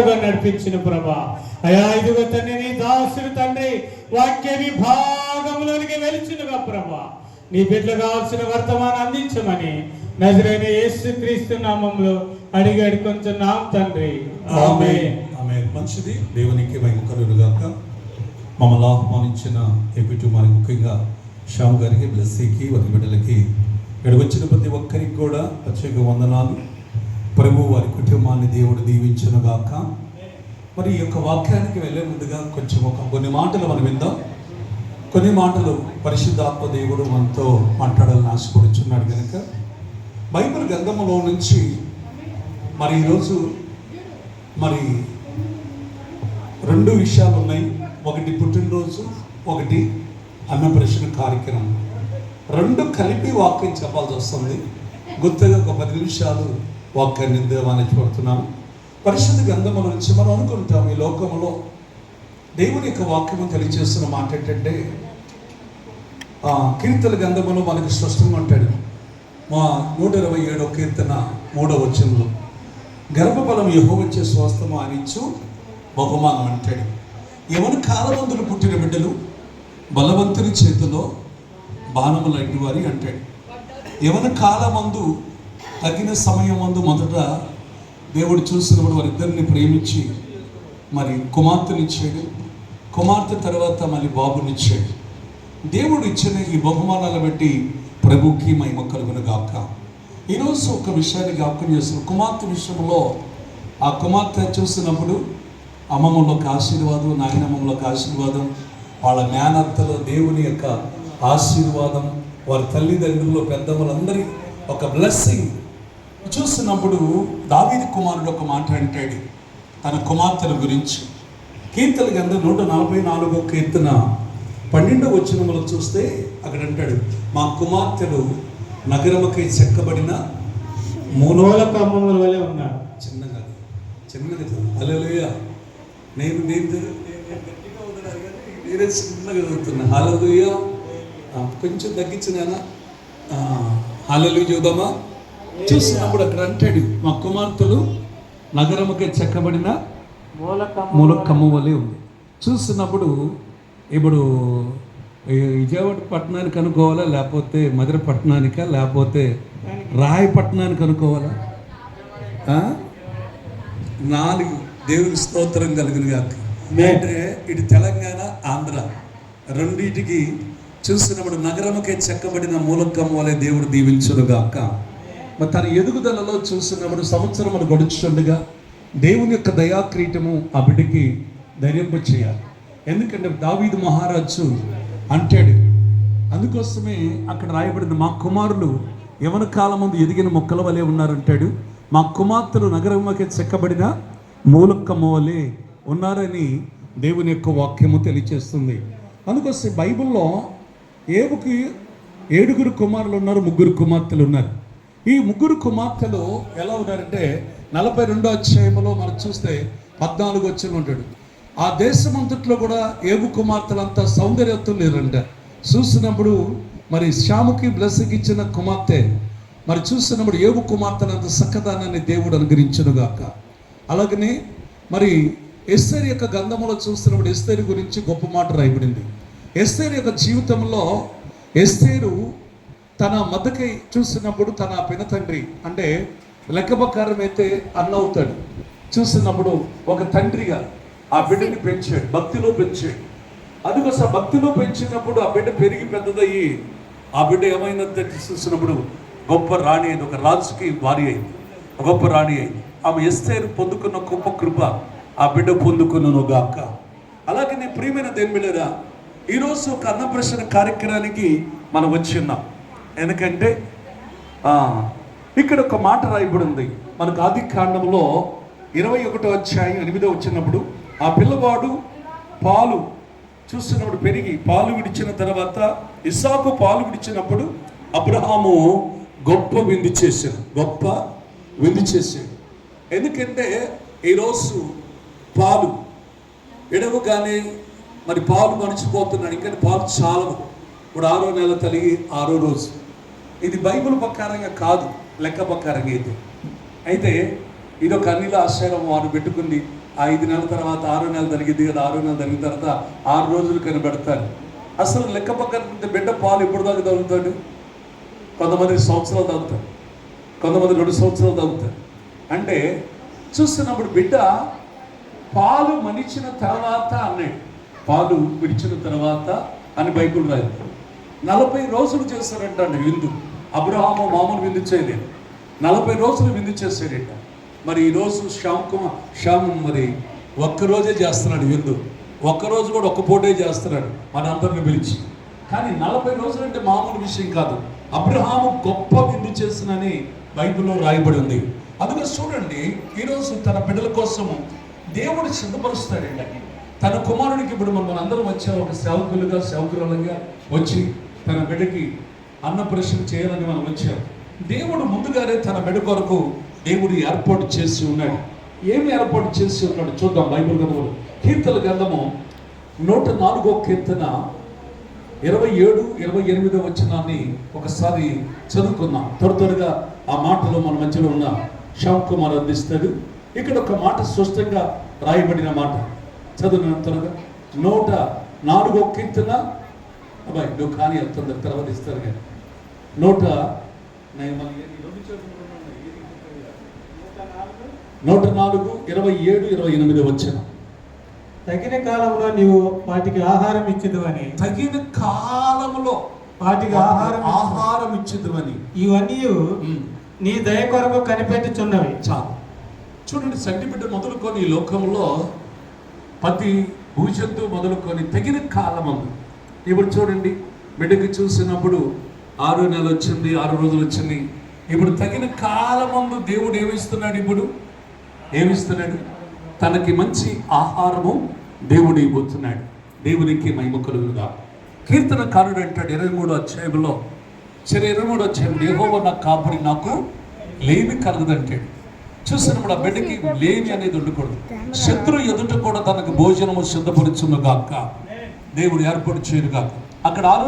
నడిపించిన ప్రభా. అయా ఇదిగో తండ్రి నీ దాసుడు తండ్రి వాక్య విభాగంలోనికి వెలిచినగా ప్రభా. నీ బిడ్డలు కావాల్సిన వర్తమానం అందించమని నజరైన యేసు క్రీస్తు నామంలో అడిగాడు కొంచెం నాం తండ్రి ఆమె ఆమె మంచిది. దేవునికి మహిమ కలుగుగాక మమ్మల్ని ఆహ్వానించిన ఎపిటు మరి ముఖ్యంగా శ్యామ్ గారికి బ్లెస్సీకి వారి బిడ్డలకి ఇక్కడ వచ్చిన ప్రతి ఒక్కరికి కూడా ప్రత్యేక వందనాలు. ప్రభు వారి కుటుంబాన్ని దేవుడు దీవించును గాక. మరి ఈ యొక్క వాక్యానికి వెళ్ళే ముందుగా కొంచెం ఒక కొన్ని మాటలు మనం విందాం. కొన్ని మాటలు పరిశుద్ధాత్మ దేవుడు మనతో మాట్లాడాలని ఆశపడుచున్నాడు కనుక బైబిల్ గ్రంథంలో నుంచి మరి ఈరోజు మరి రెండు విషయాలు ఉన్నాయి. ఒకటి పుట్టినరోజు ఒకటి అన్నప్రశ్న కార్యక్రమం. రెండు కలిపి వాక్యం చెప్పాల్సి వస్తుంది. గుర్తుగా ఒక పది నిమిషాలు వాక్యాన్ని దేవానికి చూడుతున్నాను పరిశుద్ధ గ్రంథముల నుంచి మనం అనుకుంటాం ఈ లోకంలో దేవుని యొక్క వాక్యము తెలియజేస్తున్న మాట ఏంటంటే కీర్తన గ్రంథములో మనకి స్పష్టంగా ఉంటాడు. మా నూట ఇరవై ఏడో కీర్తన మూడో వచనంలో గర్భఫలం యహోవచ్చే స్వస్థము అనిచ్చు బహుమానం అంటాడు. ఎవరి కాలమందులు పుట్టిన బిడ్డలు బలవంతుని చేతిలో బాణములు వారి అంటాడు. ఎవరి కాలమందు తగిన సమయం అందు మొదట దేవుడు చూసినప్పుడు వారిద్దరిని ప్రేమించి మరి కుమార్తెనిచ్చాడు. కుమార్తె తర్వాత మళ్ళీ బాబునిచ్చాడు. దేవుడు ఇచ్చిన ఈ బహుమానాలు బట్టి ప్రభుకి మహిమ కలుగును గాక. ఈరోజు ఒక విషయాన్ని జ్ఞాపకం చేస్తున్న. కుమార్తె విషయంలో ఆ కుమార్తె చూసినప్పుడు అమ్మమ్మలోకి ఆశీర్వాదం నాయనమ్మలోకి ఆశీర్వాదం వాళ్ళ మేనత్తలో దేవుని యొక్క ఆశీర్వాదం వారి తల్లిదండ్రులు పెద్దమ్మలందరి ఒక బ్లెస్సింగ్ చూస్తున్నప్పుడు దావీది కుమారుడు ఒక మాట అంటాడు. తన కుమార్తెల గురించి. కీర్తన గంధ నూట నలభై నాలుగో కీర్తన పన్నెండో వచనములో చూస్తే అక్కడ అంటాడు మా కుమార్తెలు నగరముకై చెక్కబడిన మూల మూల కమ్మముల వలె ఉన్నారు. చిన్నగా చిన్నగా హలోయ నేను నేను నేను చిన్నగా చదువుతున్నా. హలోయ కొంచెం తగ్గించిన హలలు చూద్దామా? చూసినప్పుడు అక్కడ అంటాడు మా కుమార్తెలు నగరముకే చెక్కబడిన మూల మూలకమ్మ వలె ఉంది. చూస్తున్నప్పుడు ఇప్పుడు విజయవాడ పట్టణానికి అనుకోవాలా లేకపోతే మధుర పట్టణానికా లేకపోతే రాయి పట్టణానికి అనుకోవాలా? నాలుగు దేవునికి స్తోత్రం కలిగిన గాక. అంటే ఇటు తెలంగాణ ఆంధ్ర రెండింటికి చూసినప్పుడు నగరముకే చెక్కబడిన మూలకం వలె దేవుడు దీవించును గాక మరి తన ఎదుగుదలలో చూసినప్పుడు సంవత్సరములు గడుచుండగా దేవుని యొక్క దయాక్రీటము ఆ బిడ్డకి ధైర్యంపు చేయాలి. ఎందుకంటే దావీదు మహారాజు అంటాడు అందుకోసమే అక్కడ రాయబడిన మా కుమారులు యవన కాలం ముందు ఎదిగిన మొక్కల వలె ఉన్నారంటాడు. మా కుమార్తెలు నగరముకే చెక్కబడిన మూలకమ్మ వలె ఉన్నారని దేవుని యొక్క వాక్యము తెలియచేస్తుంది. అందుకోసం బైబిల్లో ఏవుకి ఏడుగురు కుమారులు ఉన్నారు ముగ్గురు కుమార్తెలు ఉన్నారు. ఈ ముగ్గురు కుమార్తెలు ఎలా ఉన్నారంటే నలభై రెండో అధ్యాయంలో మనం చూస్తే పద్నాలుగు వచ్చిన ఉంటాడు. ఆ దేశమంతట్లో కూడా ఏబు కుమార్తెలంతా సౌందర్యవంతులు లేరంట. చూసినప్పుడు మరి శ్యాముకి బ్లెస్సింగ్ ఇచ్చిన కుమార్తె మరి చూసినప్పుడు ఏవు కుమార్తెలంత సక్కదానాన్ని దేవుడు అనుగ్రహించనుగాక. అలాగనే మరి ఎస్తేరి యొక్క గంధములో చూస్తున్నప్పుడు ఎస్తేరి గురించి గొప్ప మాట రాయబడింది. ఎస్తేరు యొక్క జీవితంలో ఎస్తేరు తన మద్దకై చూసినప్పుడు తన పినతండ్రి అంటే లెక్క ప్రకారం అయితే అన్న అవుతాడు. చూసినప్పుడు ఒక తండ్రిగా ఆ బిడ్డని పెంచాడు భక్తిలో పెంచాడు. అందుకోసం భక్తిలో పెంచినప్పుడు ఆ బిడ్డ పెరిగి పెద్దదయ్యి ఆ బిడ్డ ఏమైందంటే చూసినప్పుడు గొప్ప రాణి అయింది ఒక రాజుకి భార్య అయింది గొప్ప రాణి అయింది. ఆమె ఎస్తేరు పొందుకున్న గొప్ప కృప ఆ బిడ్డ పొందుకున్నను గాక అలాగే నీ ప్రియమైన దేనిమిడరా ఈరోజు ఒక అన్నప్రశ్న కార్యక్రమానికి మనం వచ్చి ఉన్నాం. ఎందుకంటే ఇక్కడ ఒక మాట రాయబడి ఉంది మనకు ఆది కాండంలో ఇరవై ఒకటో అధ్యాయం ఎనిమిదో వచ్చినప్పుడు ఆ పిల్లవాడు పాలు చూస్తున్నప్పుడు పెరిగి పాలు విడిచిన తర్వాత ఇసాకు పాలు విడిచినప్పుడు అబ్రహాము గొప్ప విందు చేశాడు. గొప్ప విందు చేశాడు. ఎందుకంటే ఈరోజు పాలు ఎడవగానే మరి పాలు మనిచిపోతున్నాడు. ఇంకా పాలు చాలవు. ఇప్పుడు ఆరో నెల తలిగి ఆరో రోజు. ఇది బైబిల్ ప్రకారంగా కాదు లెక్క ప్రకారంగా అయితే. అయితే ఇదొక అన్నిల ఆశ్చర్యం వారు పెట్టుకుంది. ఆ ఐదు నెలల తర్వాత ఆరో నెలలు జరిగింది కదా ఆరో నెలలు జరిగిన తర్వాత ఆరు రోజులు కనిపెడతారు అసలు లెక్క పక్కన బిడ్డ పాలు ఎప్పుడు దాకా తగ్గుతాడు కొంతమంది సంవత్సరాలు తగ్గుతాడు కొంతమంది రెండు సంవత్సరాలు తగ్గుతాడు అంటే చూస్తున్నప్పుడు బిడ్డ పాలు మనిచిన తర్వాత అన్నాడు. పాలు విడిచిన తర్వాత అని బైబుల్ రాదు నలభై రోజులు చేస్తారంటండి విందు. అబ్రహాము మామూలు విందు చేయలేదు. నలభై రోజులు విందు చేశాడట. మరి ఈరోజు శ్యామ్ కుమార్ శ్యామ్ మరి ఒక్కరోజే చేస్తున్నాడు విందు. ఒక్కరోజు కూడా ఒక్క పూటే చేస్తున్నాడు మనందరిని పిలిచి. కానీ నలభై రోజులు అంటే మామూలు విషయం కాదు. అబ్రహాము గొప్ప విందు చేసినని బైబిల్లో రాయబడి ఉంది. అందుకే చూడండి ఈరోజు తన బిడ్డల కోసము దేవుడు సిద్ధపరుస్తాడండి తన కుమారుడికి ఇప్పుడు మనం అందరం వచ్చే ఒక సేవకులుగా సేవకురాలుగా వచ్చి తన బిడ్డకి అన్నప్రశ్న చేయాలని మనం వచ్చాం. దేవుడు ముందుగానే తన బిడ్డ కొరకు దేవుడు ఏర్పాటు చేసి ఉన్నాడు. ఏమి ఏర్పాటు చేసి ఉన్నాడు చూద్దాం బైబిల్ గ్రంథంలో కీర్తన గ్రంథము నూట నాలుగో కీర్తన ఇరవై ఏడు ఇరవై ఎనిమిదో వచ్చినాన్ని ఒకసారి చదువుకుందాం. త్వర త్వరగా ఆ మాటలో మన మధ్యలో ఉన్న శ్యామ్ కుమార్ అందిస్తాడు. ఇక్కడ ఒక మాట స్పష్టంగా రాయబడిన మాట. చదువు త్వరగా నూట నాలుగో కీర్తన. అబ్బాయి నువ్వు కానీ ఎంత తర్వాత ఇస్తారు కానీ. నూట. నూట నాలుగు ఇరవై ఏడు ఇరవై ఎనిమిది వచ్చిన. తగిన కాలంలో నీవు వాటికి ఆహారం ఇచ్చిదువని. తగిన కాలములో వాటికి ఆహారం. ఆహారం ఇచ్చేదని ఇవన్నీ నీ దయ కొరకు కనిపెట్టుచున్నవి. చాలు. చూడండి సంటిబిడ్డ మొదలుకొని ఈ లోకంలో ప్రతి భూజంతు మొదలుకొని తగిన కాలమందు. ఇప్పుడు చూడండి బిడ్డకి చూసినప్పుడు ఆరు నెలలు వచ్చింది ఆరు రోజులు వచ్చింది. ఇప్పుడు తగిన కాలమందు దేవుడు ఏమిస్తున్నాడు ఇప్పుడు? ఏమిస్తున్నాడు? తనకి మంచి ఆహారము దేవుడు ఇవ్వబోతున్నాడు. దేవునికి మహిమ కలుగుగా కీర్తనకారుడు అంటాడు ఇరవై మూడు అధ్యాయంలో సరే ఇరవై మూడు అధ్యాయం యెహోవా నాకు కాపురి నాకు లేమి కలగదంటాడు. చూసినప్పుడు ఆ బిడ్డకి లేమి అనేది ఉండకూడదు. శత్రు ఎదుట కూడా తనకు భోజనము సిద్ధపరుచును గాక. దేవుడు ఏర్పాటు చేయను గాక అక్కడ ఆరో